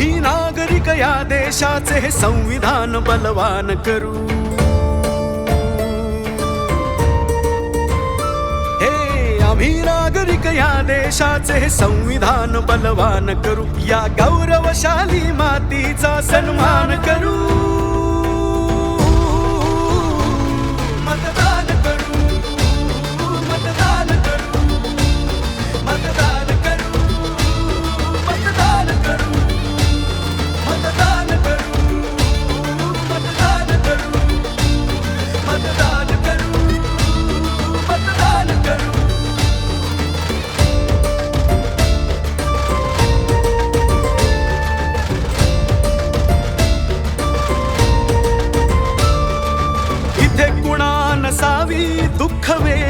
ही नागरिक या देशाचे हे संविधान बलवान करू. हे आम्ही नागरिक या देशाचे हे संविधान बलवान करू. या गौरवशाली मातीचा सन्मान करू.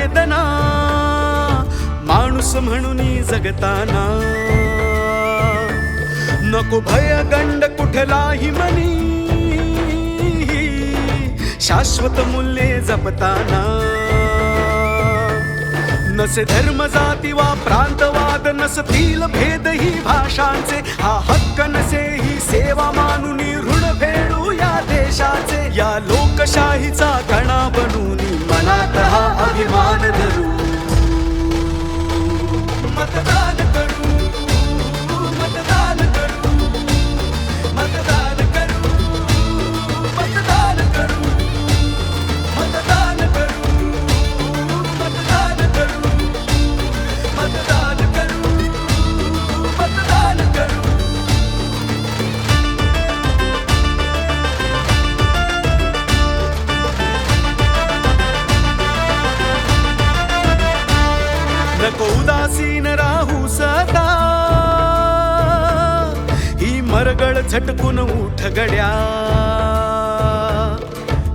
वेदना. माणूस म्हणून जगताना. नको भय गंड कुठलाही मनी. शाश्वत मूल्ये जपताना. नसे धर्म जाती वा प्रांतवाद नसतील भेद ही भाषांचे. हा हक्क नसे ही सेवा मानून ऋण फेडू या देशाचे. या लोकशाहीचा कणा बनून ಅಭಿಮಾನದರು. झटकून उठ गड्या.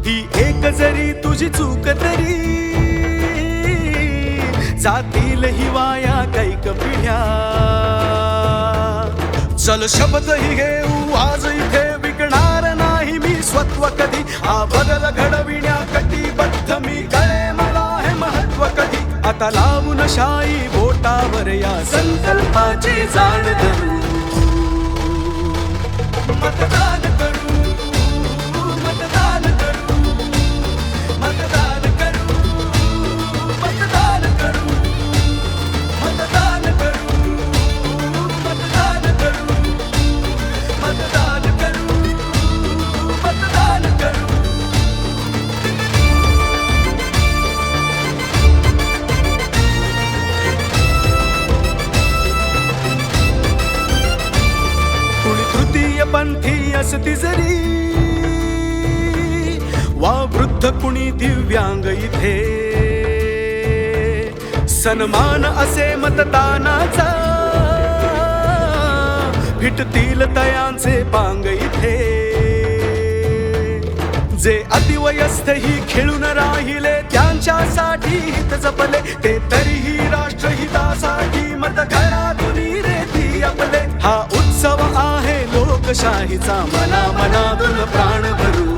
ही एक जरी तुझी चूक तरी जातील ही वाया कैक पिढ्या. चल शब्द ही घेऊ आज इथे विकणार नाही मी स्वत्व कधी. हा बदल घडविण्या कटिबद्ध मी कळे मला हे महत्त्व कधी. आता लावून शाई बोटावर या संकल्पाची जाण धरू. वा वृद्ध कुणी दिव्यांग इथे. सन्मान असे मतदानाचा. फिटतील तयांचे पांग इथे. जे अतिवयस्थ ही खेळून राहिले त्यांच्यासाठी हित जपले. ते तरीही राष्ट्रहितासाठी मत घरातून रेती आपले. हा उत्सव लोकशाहीचा मना मनातून प्राण भरू.